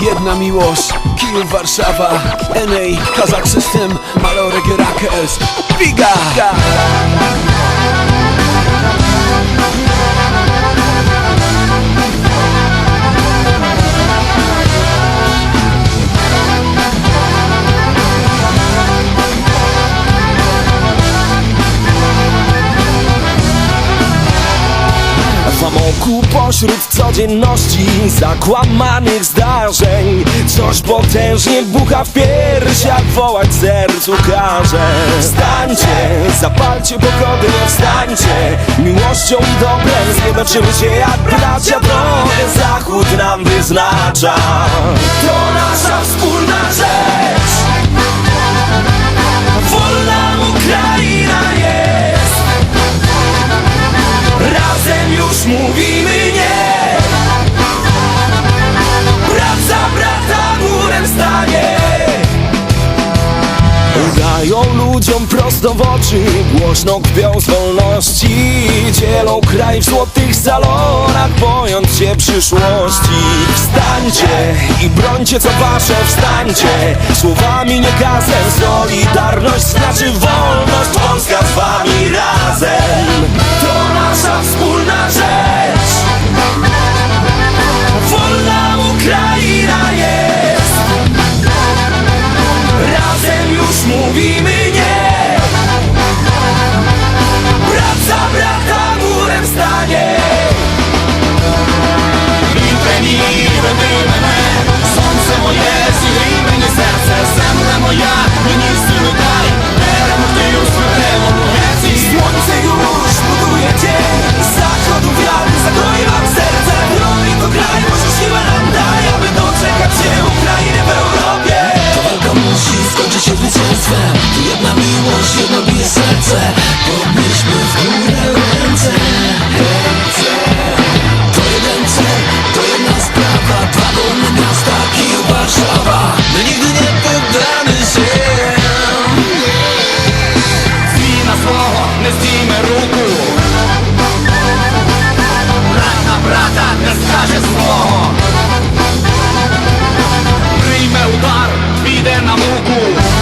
jedna miłość Kijów, Warszawa NA, Kazak System Malore Gerakes Biga! W amoku pośród codzienności Zakłamanych zdarzeń Coś potężnie bucha w piersiach Wołać sercu każe. Wstańcie, zapalcie pogody, nie wstańcie. Miłością i dobrem zjednoczymy się jak bracia Drogę zachód nam wyznacza. To nasza wspólna rzecz Udają ludziom prosto w oczy Głośno kpią z wolności. Dzielą kraj w złotych salonach Bojąc się przyszłości. Wstańcie i brońcie co wasze Wstańcie. Słowami nie gazem Solidarność znaczy wolność. Polska z wami razem. To nasza wspólna скаже слово, Прийме удар, піде на муку.